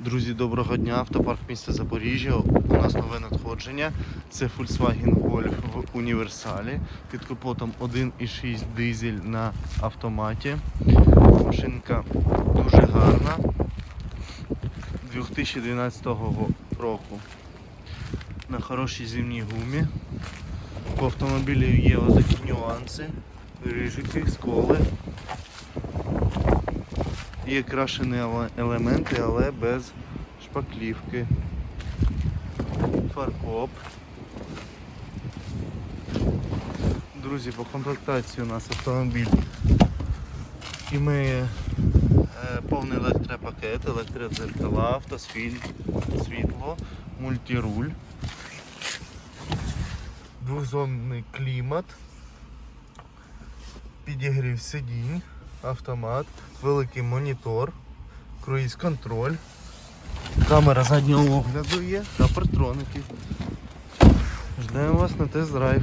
Друзі, доброго дня. Автопарк міста Запоріжжя. У нас нове надходження. Це Volkswagen Golf в універсалі під капотом 1,6 дизель на автоматі. Машинка дуже гарна. 2012 року. На хорошій зимній гумі. По автомобілю є отакі нюанси, рижики, сколи. Є крашені елементи, але без шпаклівки. Фаркоп. Друзі, по комплектації у нас автомобіль імеє е, повний електропакет, електродзеркала, автосвіт- світло, мультируль, двохзонний клімат, підігрів сидінь, автомат, великий монітор, круїз контроль, камера заднього огляду є та партроники. Ждемо вас на тест-драйв.